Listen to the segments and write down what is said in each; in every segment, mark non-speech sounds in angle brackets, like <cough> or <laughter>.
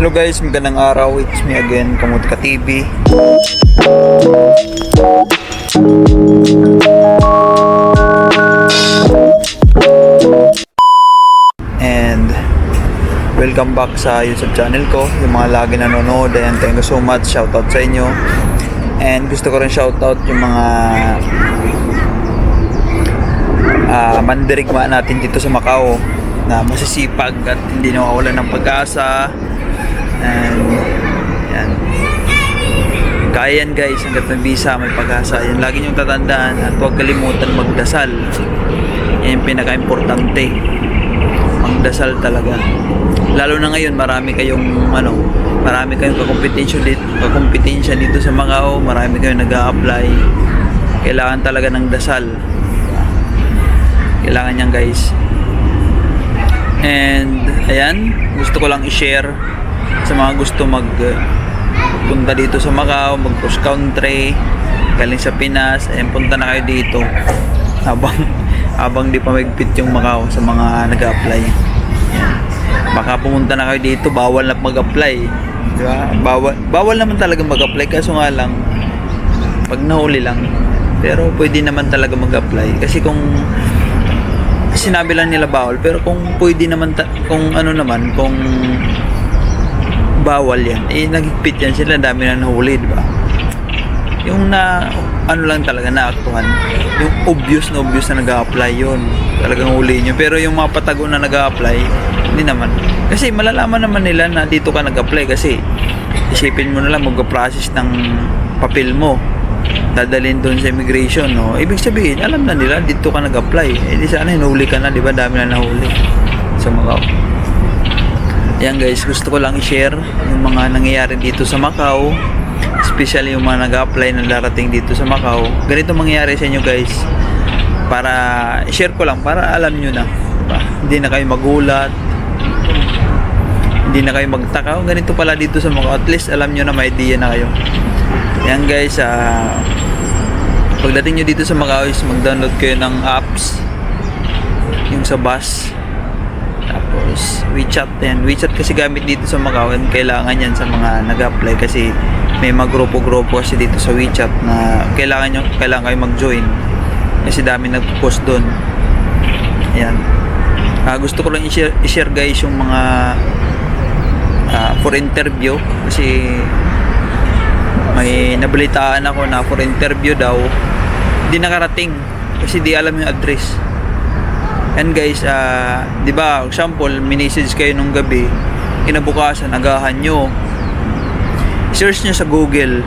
Hello guys, magandang araw. It's me again, Kamutka TV. And welcome back sa YouTube channel ko. Yung mga lagi nanonood, ayan, thank you so much. Shoutout sa inyo. And gusto ko rin shoutout yung mga ah mandirigma natin dito sa Macau na masisipag at hindi nawawalan ng pag-asa and yan. Kaya yan guys. Hanggat may visa may pag-asa. Yan lagi niyong tatandaan at huwag kalimutan magdasal. Yan yung pinaka-importante. Magdasal talaga. Lalo na ngayon marami kayong ano marami kayong kakompetensya dito kakompetensya dito sa Macau marami kayong nag apply kailangan talaga ng dasal. Kailangan niyan guys. And ayan. Gusto ko lang i-share sa mga gusto mag punta dito sa Macau mag cross country galing sa Pinas ayan punta na kayo dito. Habang habang di pa magpit yung Macau sa mga nag-apply. Baka pumunta na kayo dito bawal na mag-apply. Di ba? Bawal, bawal naman talaga mag-apply. Kaso nga lang pag nahuli lang. Pero pwede naman talaga mag-apply. Kasi kung sinabi lang nila bawal pero kung pwede naman ta- kung ano naman kung bawal yan. Eh nagigpit yan sila dami na nahuli di ba? Yung na ano lang talaga naaktuhan. Yung obvious na obvious na nag-a-apply yun. Talagang huli nyo. Pero yung mga patago na nag-a-apply hindi naman. Kasi malalaman naman nila na dito ka nag-apply kasi isipin mo na lang mag-process ng papel mo. Dadalhin doon sa immigration no? Ibig sabihin alam na nila dito ka nag-apply. Eh di sana hinuli ka na di ba? Dami na nahuli sa Macau yan guys. Gusto ko lang i-share yung mga nangyayari dito sa Macau. Especially yung mga nag-apply na darating dito sa Macau. Ganito mangyayari sa inyo guys. Para i-share ko lang para alam nyo na diba? hindi na kayo magulat. Hindi na kayo magtaka. "Oh, ganito pala dito sa Macau. At least alam nyo na may idea na kayo. Yan guys, ah pagdating nyo dito sa Macau is mag-download kayo ng apps. Yung sa bus tapos WeChat yan WeChat kasi gamit dito sa Macau and kailangan yan sa mga nag-apply kasi may mga grupo-grupo kasi dito sa WeChat na kailangan nyo, kailangan kayo mag-join. Kasi dami nag-post doon yan Ah, gusto ko lang i-share, i-share guys yung mga ah, for interview. Kasi may nabalitaan ako na for interview daw di nakarating. Kasi di alam yung address and guys ah, di ba example minisage kayo nung gabi kinabukasan agahan nyo. Search nyo sa google.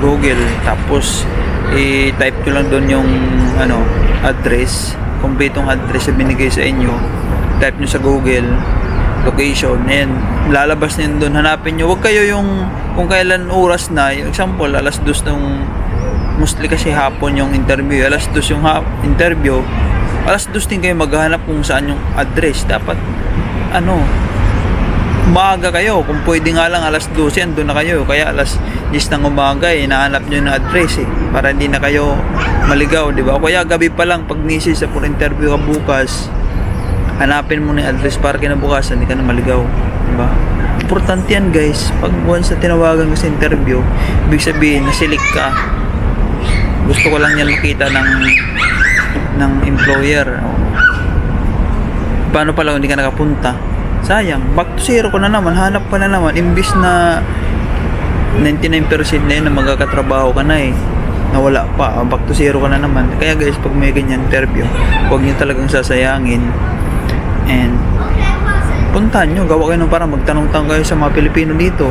Google. Tapos i-type nyo lang doon yung ano address. Kumpletong address na binigay sa inyo. Type nyo sa google location. And lalabas yun doon. Hanapin nyo. Wag kayo yung kung kailan oras na example alas dos nung mostly kasi hapon yung interview. Alas dos yung ha- interview alas dos din kayo maghahanap kung saan yung address. Dapat ano umaga kayo. Kung pwede nga lang alas 12 andun na kayo. Kaya alas 10 ng umaga eh nahanap nyo yung address eh para hindi na kayo maligaw di ba? Kaya gabi pa lang pag misis sa interview ka bukas hanapin mo na yung address para kinabukasan hindi ka na maligaw di ba? Importante yan guys. Pag once na tinawagan ka sa interview ibig sabihin nasilik ka. Gusto ko lang yan makita ng ng employer. Paano pala hindi ka nakapunta? Sayang back to zero ko na naman hanap ka na naman. Imbis na 99% na yun na magkakatrabaho ka na eh. Nawala pa back to zero ka na naman. Kaya guys pag may ganyan interview huwag nyo talagang sasayangin. And puntahan nyo gawa kayo ng para magtanong-tanong kayo sa mga Pilipino dito.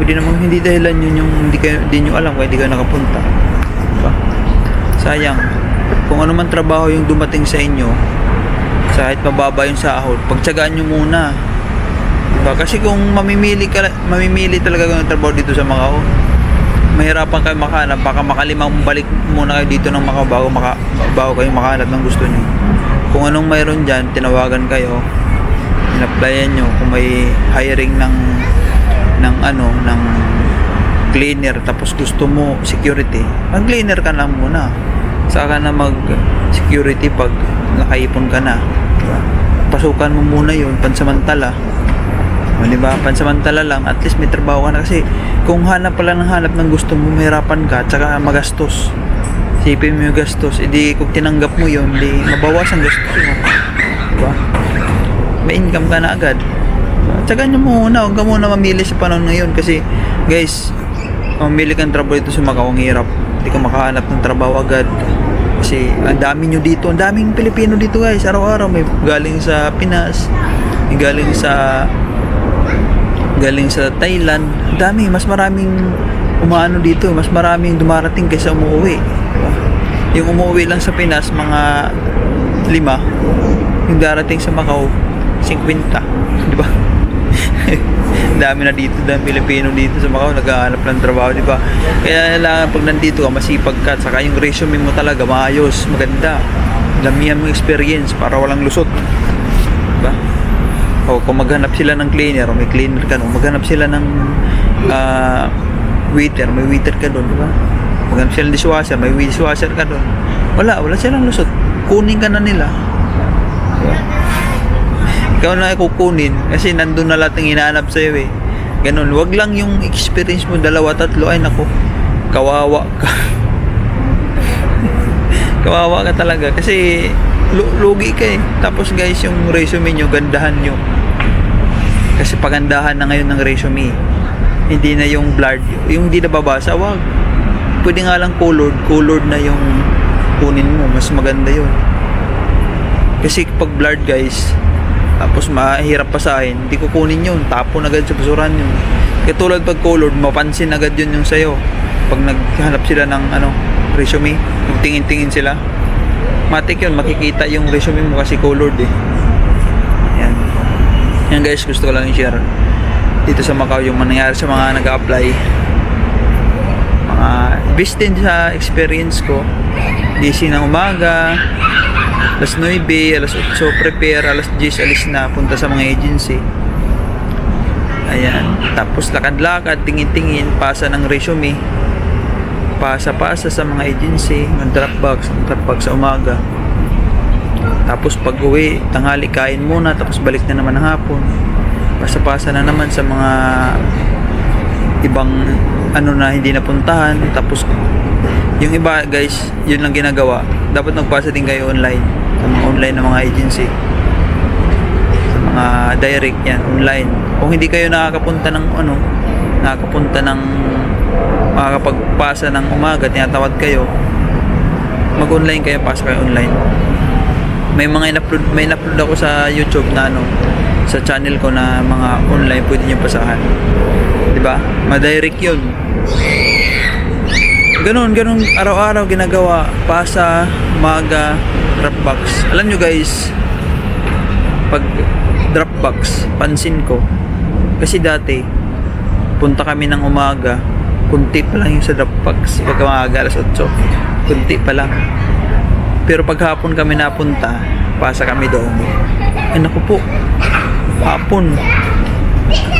Pwede namang hindi dahilan yun yung hindi, kayo, hindi nyo alam kaya hindi kayo nakapunta. Diba? sayang kung ano man trabaho yung dumating sa inyo kahit mababa yung sahod pagtsagaan nyo muna. Diba? kasi kung mamimili ka mamimili talaga ng trabaho dito sa Macau mahirapan kayo makahanap. Baka makalimang balik muna kayo dito ng Macau bago, maka, bago kayo makahanap ng gusto nyo. Kung anong mayroon dyan tinawagan kayo. In-applyan nyo kung may hiring ng ng ano ng cleaner tapos gusto mo security mag cleaner ka lang muna saka na mag security pag nakaipon ka na pasukan mo muna yun pansamantala O, di ba? Pansamantala lang, at least may trabaho ka na. Kasi kung hanap pala ng hanap ng gusto mo, mahirapan ka, tsaka magastos. Sipin mo yung gastos. Hindi, kung tinanggap mo yun, di mabawasan gastos mo. Di ba? May income ka na agad. Tsagaan nyo muna, huwag ka muna mamili sa panahon ngayon. Kasi, guys, mamili kang trabaho dito sa Macau, ang hirap. Hindi ka makahanap ng trabaho agad. Kasi, ang dami nyo dito. Ang daming Pilipino dito, guys. Araw-araw, may galing sa Pinas, may galing sa galing sa Thailand. Ang dami, mas maraming umaano dito, mas maraming dumarating kaysa umuwi. Yung umuwi lang sa Pinas, mga lima. Yung darating sa Macau, 50. Di ba? <laughs> dami na dito, dami Pilipino dito sa Macau, naghahanap ng trabaho, di ba? Kaya kailangan pag nandito ka, masipag ka, saka yung resume mo talaga, maayos, maganda. Damihan mo experience para walang lusot. Di? O kung maghanap sila ng cleaner, o may cleaner ka, no, maghanap sila ng ah, waiter, may waiter ka doon, di? Maghanap sila ng dishwasher, may dishwasher ka doon. Wala, wala silang lusot. Kunin ka na nila. Di ba? Ikaw na kukunin kasi nandun na lahat ng hinahanap sa'yo eh. Ganun, wag lang yung experience mo dalawa, tatlo, ay nako, kawawa ka. <laughs> kawawa ka talaga kasi lu- lugi ka eh. Tapos guys, yung resume nyo, gandahan nyo. Kasi pagandahan na ngayon ng resume. Hindi na yung blurred. Yung hindi nababasa, wag. Pwede nga lang colored. Colored na yung kunin mo. Mas maganda yun. Kasi pag blurred guys, tapos mahirap pasahin, hindi ko kunin yun. Tapon agad sa basuran yun. Katulad pag colored, mapansin agad yun yung sayo. Pag naghanap sila ng ano, resume, magtingin-tingin sila. Matik yun, makikita yung resume mo kasi colored eh. Yan. Yan guys, gusto ko lang i-share dito sa Macau yung mangyayari sa mga nag-apply. Mga based din sa experience ko, busy ng umaga, alas 9, alas 8, prepare, alas 10, alis na, punta sa mga agency. Ayan. Tapos lakad-lakad, tingin-tingin, pasa ng resume. Pasa-pasa sa mga agency, mag-dropbox, mag-dropbox sa umaga. Tapos pag uwi, tanghali kain muna, tapos balik na naman ng hapon. Pasa-pasa na naman sa mga ibang ano na hindi napuntahan. Tapos yung iba guys, yun lang ginagawa. Dapat magpasa din kayo online. Sa mga online na mga agency. Sa mga direct yan, online. Kung hindi kayo nakakapunta ng ano, nakakapunta ng makakapagpasa ng umaga, tinatawad kayo, mag-online kayo, pasa kayo online. May mga in-upload, may in-upload ako sa YouTube na ano, sa channel ko na mga online pwede nyo pasahan. 'Di ba? Ma-direct 'yun. Ganun, ganun araw-araw ginagawa. Pasa, maga, Dropbox. Alam nyo guys, pag Dropbox, pansin ko. Kasi dati, punta kami ng umaga, kunti pa lang yung sa Dropbox. Pag umaga, alas 8. Kunti pa lang. Pero pag hapon kami napunta, pasa kami doon. Ay naku po, hapon.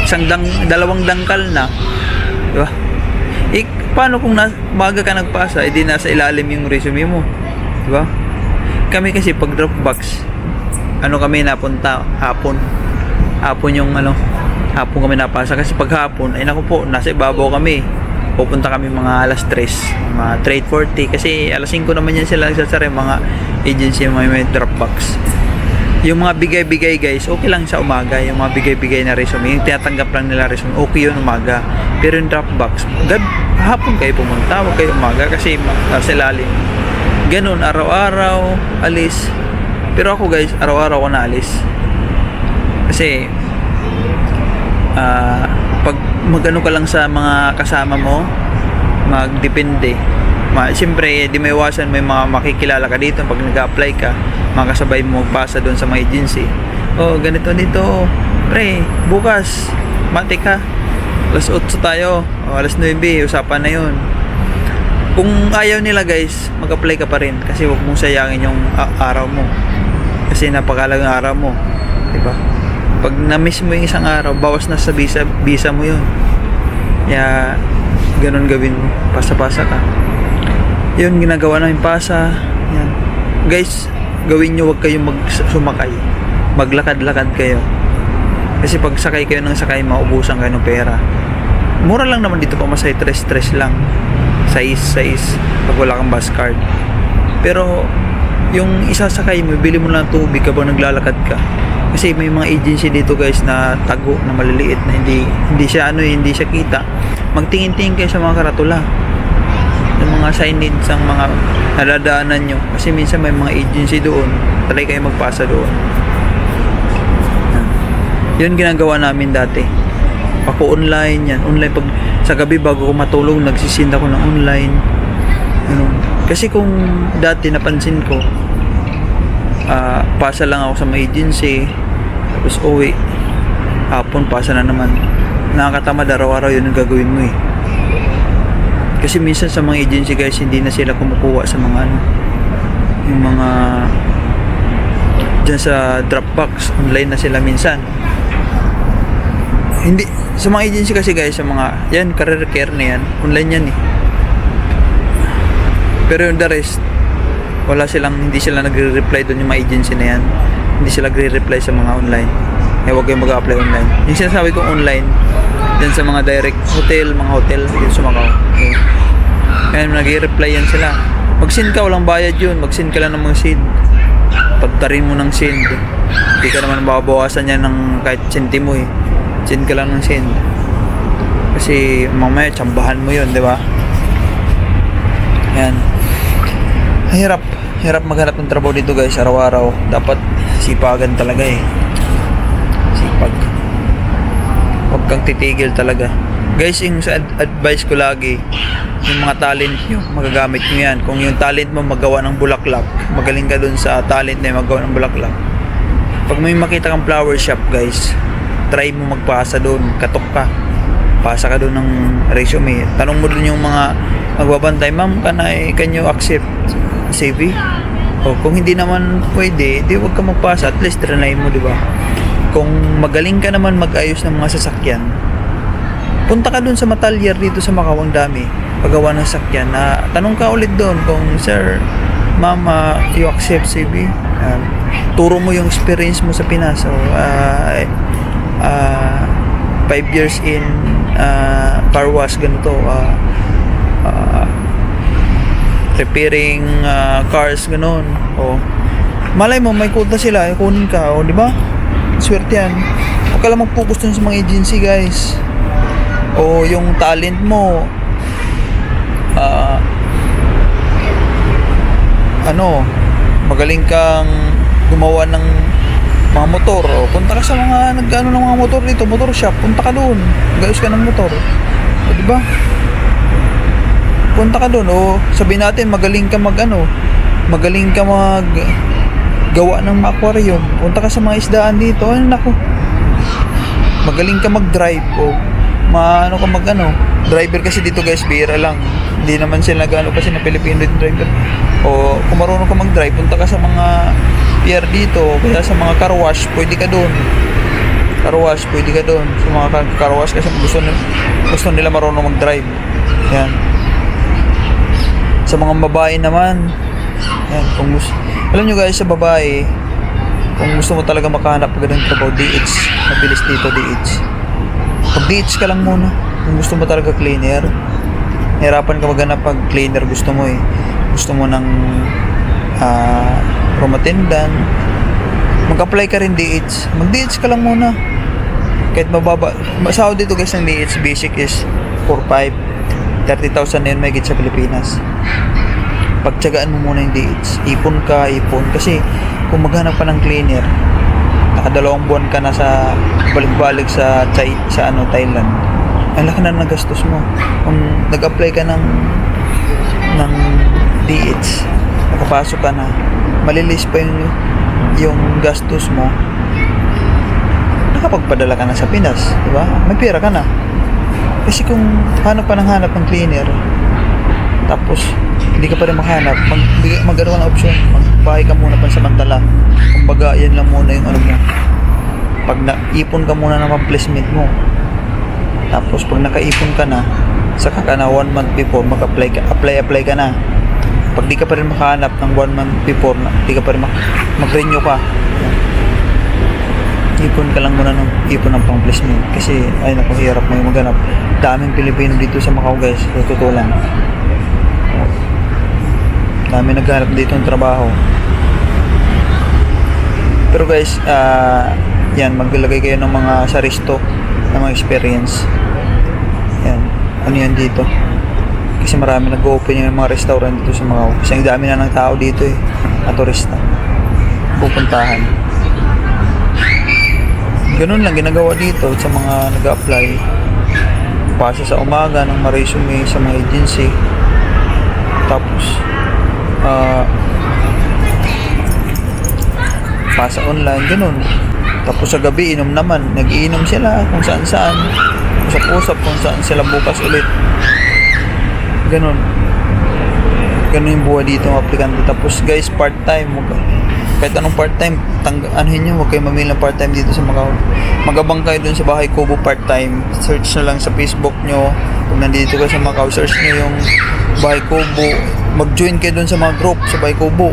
Isang dang, dalawang dangkal na. Di ba? Paano kung na, maga ka nagpasa, edi nasa ilalim yung resume mo. Di ba? Kami kasi pag Dropbox, ano kami napunta hapon. Hapon yung ano, hapon kami napasa kasi pag hapon, ay naku po, nasa ibabaw kami. Pupunta kami mga alas 3, mga 3.40 kasi alas 5 naman yan sila nagsasara mga agency mga may Dropbox yung mga bigay-bigay guys, okay lang sa umaga, yung mga bigay-bigay na resume, yung tinatanggap lang nila resume, okay yun umaga. Pero yung Dropbox, gab, hapon kayo pumunta, huwag kayo umaga kasi nasa ilalim. Ganun, araw-araw, alis. Pero ako guys, araw-araw ako na alis. Kasi, ah, pag magano ka lang sa mga kasama mo, magdepende. Ma, siyempre, di may iwasan, may mga makikilala ka dito pag nag-apply ka, makasabay mo magpasa doon sa mga agency. Oh, ganito dito. Pre, bukas, mati ka. Alas 8 tayo. O, alas 9, usapan na yun. Kung ayaw nila guys, mag-apply ka pa rin kasi huwag mong sayangin yung araw mo. Kasi napakalagang araw mo. 'Di ba? Pag na-miss mo yung isang araw, bawas na sa visa, visa mo yun. Kaya, ganun gawin mo. Pasa-pasa ka. Yun, ginagawa namin pasa. Yan. Guys, gawin nyo, huwag kayong mag sumakay. Maglakad-lakad kayo. Kasi pag sakay kayo ng sakay, maubusan kayo ng pera. Mura lang naman dito pamasahe, tres-tres lang. Size-size pag wala kang bus card. Pero yung isasakay mo, bili mo lang ng tubig kapag naglalakad ka. Kasi may mga agency dito guys na tago na maliliit na hindi hindi siya ano eh, hindi siya kita. Magtingin-tingin kayo sa mga karatula. Yung mga signage ng mga nadadaanan nyo. Kasi minsan may mga agency doon. Try kayo magpasa doon. Yun ginagawa namin dati. Ako online yan. Online pag sa gabi bago ko matulog, nagsisinda ko ng online. Ganun. Kasi kung dati napansin ko, ah, pasa lang ako sa mga agency, tapos uwi, hapon pasa na naman. Nakakatamad araw-araw yun ang gagawin mo eh. Kasi minsan sa mga agency guys, hindi na sila kumukuha sa mga ano, yung mga dyan sa Dropbox, online na sila minsan. Hindi, sa mga agency kasi guys, sa mga, yan, career care na yan, online yan eh. Pero yung the rest, wala silang, hindi sila nagre-reply doon yung mga agency na yan. Hindi sila nagre-reply sa mga online. Eh, huwag kayong mag-apply online. Yung sinasabi kong online, dyan sa mga direct hotel, mga hotel, dyan sa Macau. Ayan, nag-reply yan sila. Mag-send ka, walang bayad yun. Mag-send ka lang ng mga send. Pagtarin mo ng send. Hindi ka naman mababawasan yan ng kahit sentimo eh. Send ka lang ng send. Kasi mamaya, tsambahan mo yun, di ba? Yan. Hirap. Hirap maghanap ng trabaho dito guys, araw-araw. Dapat sipagan talaga eh. Sipag. Huwag kang titigil talaga. Guys, yung sa ad- advice ko lagi, yung mga talent nyo, magagamit nyo yan. Kung yung talent mo magawa ng bulaklak, magaling ka dun sa talent na yung magawa ng bulaklak. Pag may makita kang flower shop guys, try mo magpasa doon, katok ka. Pasa ka doon ng resume. Tanong mo doon yung mga magbabantay, ma'am, can, I, can you accept CV? O kung hindi naman pwede, di wag ka magpasa. At least trinay mo, di ba? Kung magaling ka naman mag-ayos ng mga sasakyan, punta ka doon sa matalyer dito sa Makawang Dami. Paggawa ng sasakyan na tanong ka ulit doon kung, sir, ma'am, uh, you accept CV? Um, turo mo yung experience mo sa Pinas. So, uh, uh, five years in uh, car ganito. Uh, uh, repairing uh, cars, ganun. O, malay mo, may quota sila, eh, kunin ka, o, di ba? Swerte yan. Huwag ka lang mag-focus dun sa mga agency, guys. O, yung talent mo, ah, ano, magaling kang gumawa ng mga motor. O punta ka sa mga nagano ng mga motor dito motor shop punta ka doon. Gayos ka ng motor. O di ba? Punta ka doon. O sabihin natin magaling ka mag ano magaling ka mag gawa ng aquarium. Punta ka sa mga isdaan dito. Ay nako magaling ka mag drive o maano ka mag ano driver kasi dito guys bira lang hindi naman sila gano kasi na Filipino driver. O kung marunong ka mag drive punta ka sa mga pier dito kaya sa mga car wash pwede ka doon car wash pwede ka doon sa mga car- wash kasi gusto, nila, gusto nila marunong mag drive yan. Sa mga babae naman yan kung gusto alam nyo guys sa babae kung gusto mo talaga makahanap ng ganun trabaho DH mabilis dito DH pag DH ka lang muna kung gusto mo talaga cleaner hirapan ka maghanap pag cleaner gusto mo eh. Gusto mo ng ah room attendant. Mag-apply ka rin DH mag DH ka lang muna. Kahit mababa masahod dito guys ng DH basic is 4-5 30,000 na yun may sa Pilipinas. Pagtsagaan mo muna yung DH ipon ka ipon. Kasi kung maghanap ka ng cleaner nakadalawang buwan ka na sa balik-balik sa Chai, sa ano Thailand ang laki na ng gastos mo kung nag-apply ka ng ng DH nakapasok ka na. Malilis pa yung yung gastos mo. Nakapagpadala ka na sa Pinas di ba? May pera ka na. Kasi kung hanap pa ng hanap ng cleaner tapos hindi ka pa rin makahanap mag, magano ka ng option magbahay ka muna pansamantala. Kumbaga yan lang muna yung ano mo. Pag naipon ka muna ng placement mo tapos pag nakaipon ka na saka ka na one month before mag-apply ka apply apply ka na. Pag di ka pa rin makahanap ng one month before na di ka pa rin mag-renew ka. Ipon ka lang muna ng ipon ng pang placement kasi ay naku hirap mo yung maghanap daming Pilipino dito sa Macau guys. Sa totoo lang. Dami naghanap dito ng trabaho. Pero guys ah yan maglagay kayo ng mga saristo ng mga experience ano yan dito? Kasi marami nag-open yung mga restaurant dito sa Macau kasi ang dami na ng tao dito eh na turista. Pupuntahan. Ganun lang ginagawa dito sa mga nag-apply pasa sa umaga ng ma-resume sa mga agency. Tapos ah pasa online ganun. Tapos sa gabi inom naman. Nagiinom sila kung saan saan usap-usap kung saan sila bukas ulit. Ganun. Ganun yung buhay dito ng aplikante. Tapos guys part time kahit anong part time tang anuhin nyo huwag kayo mamili ng part time dito sa Macau magabang kayo dun sa bahay kubo part time search na lang sa facebook nyo. Kung nandito ka sa Macau search nyo yung bahay kubo mag join kayo dun sa mga group sa bahay kubo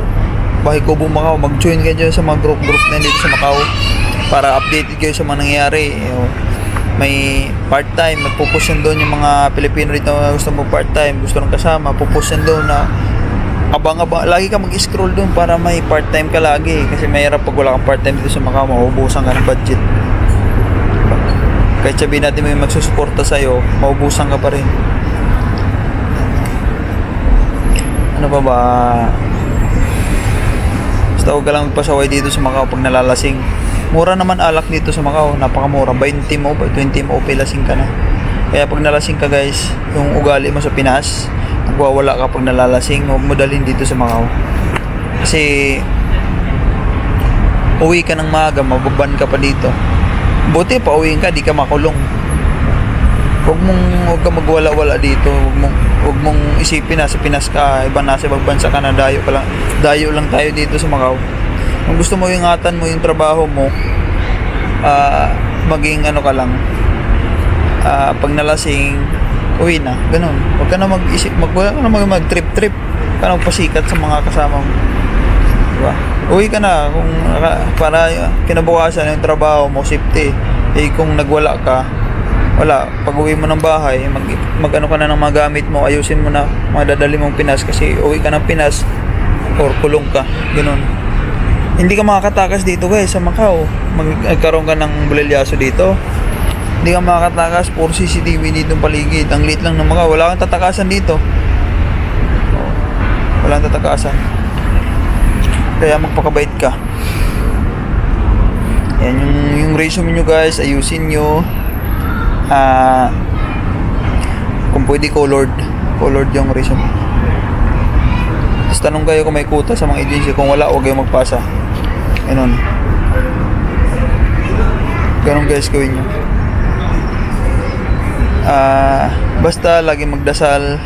bahay kubo Macau mag join kayo dyan sa mga group group na dito sa Macau para updated kayo sa mga nangyayari. Yung may part-time, magpupush doon yung mga Pilipino rito na gusto mo part-time, gusto ng kasama, pupush doon na abang-abang, lagi ka mag-scroll doon para may part-time ka lagi kasi mahirap pag wala kang part-time dito sa Macau, maubusan ka ng budget. Kahit sabihin natin may magsusuporta sa'yo, maubusan ka pa rin. Ano pa ba? Basta huwag ka lang magpasaway dito sa Macau pag nalalasing mura naman alak dito sa Macau. Napakamura. 20 mo 20 mo okay lasing ka na. Kaya pag nalasing ka guys yung ugali mo sa Pinas nagwawala ka pag nalalasing huwag mo dalhin dito sa Macau. Kasi uwi ka ng maaga mababan ka pa dito. Buti pa uwiin ka di ka makulong. Huwag mong huwag ka magwala-wala dito. Huwag mong huwag mong isipin na sa Pinas ka iba nasa ibang bansa ka na dayo ka lang dayo lang tayo dito sa Macau kung gusto mo ingatan mo yung trabaho mo ah maging ano ka lang. Ah pag nalasing uwi na. Ganun. Huwag ka na mag-isip mag, huwag ka na mag, mag trip trip ka na magpasikat sa mga kasama mo. Diba? Uwi ka na kung para kinabukasan yung trabaho mo safety. Eh kung nagwala ka wala. Pag uwi mo ng bahay mag, mag ano ka na ng mga gamit mo ayusin mo na. Mga dadali mong Pinas kasi uwi ka ng Pinas or kulong ka. Ganun hindi ka makakatakas dito guys sa Macau. Magkaroon ka ng bulilyaso dito. Hindi ka makakatakas puro CCTV dito ng paligid. Ang liit lang ng Macau. Wala kang tatakasan dito. Wala kang tatakasan. Kaya magpakabait ka. Yan yung, yung resume nyo guys. Ayusin nyo. Ah kung pwede colored. Colored yung resume. Tapos tanong kayo kung may kuta sa mga agency. Kung wala huwag kayong magpasa ganun ganun guys gawin nyo. Ah basta lagi magdasal.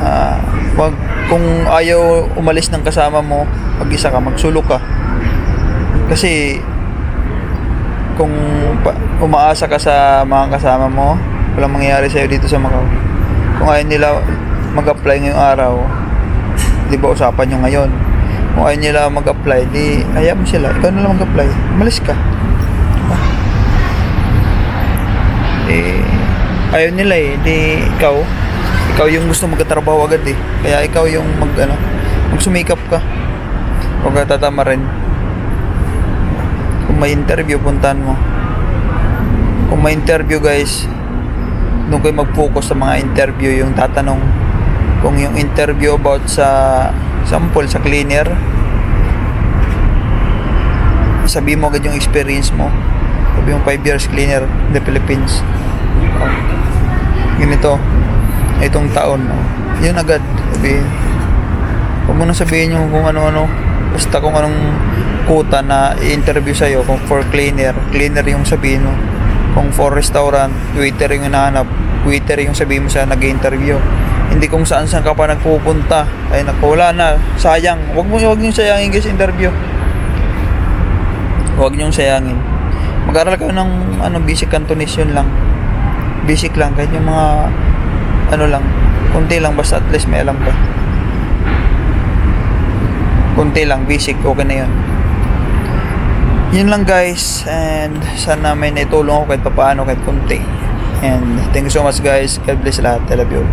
Ah wag kung ayaw umalis ng kasama mo pag isa ka magsulok ka. Kasi kung umaasa ka sa mga kasama mo walang mangyayari sa'yo dito sa Macau. Kung ayaw nila mag-apply ngayong araw di ba usapan nyo ngayon kung ayaw nila mag-apply di ayaw mo sila. Ikaw na lang mag-apply. Umalis ka. Diba? eh ayaw nila eh. Di ikaw. Ikaw yung gusto magkatrabaho agad eh. Kaya ikaw yung mag ano magsumikap ka. Huwag ka tatama rin. Kung may interview puntahan mo. Kung may interview guys doon kayo mag-focus sa mga interview yung tatanong kung yung interview about sa sample sa cleaner sabi mo agad yung experience mo. Sabi mo 5 years cleaner in the Philippines. Oh. ganito itong taon oh. yun agad sabihin huwag mo na sabihin yung kung ano-ano. Basta kung anong kuta na i-interview sa'yo kung for cleaner cleaner yung sabihin mo. Kung for restaurant waiter yung hinahanap waiter yung sabihin mo sa nag-interview hindi kung saan saan ka pa nagpupunta. Ay naku na. Sayang. Wag mo wag niyo sayangin guys interview. Wag niyo sayangin. Mag-aral ka ng ano basic Cantonese yun lang. Basic lang. Kahit yung mga ano lang. Kunti lang basta at least may alam ka. Kunti lang basic. Okay na yun. Yun lang guys. And sana may naitulong ako kahit papaano, kahit kunti. And thank you so much guys. God bless lahat. I love you.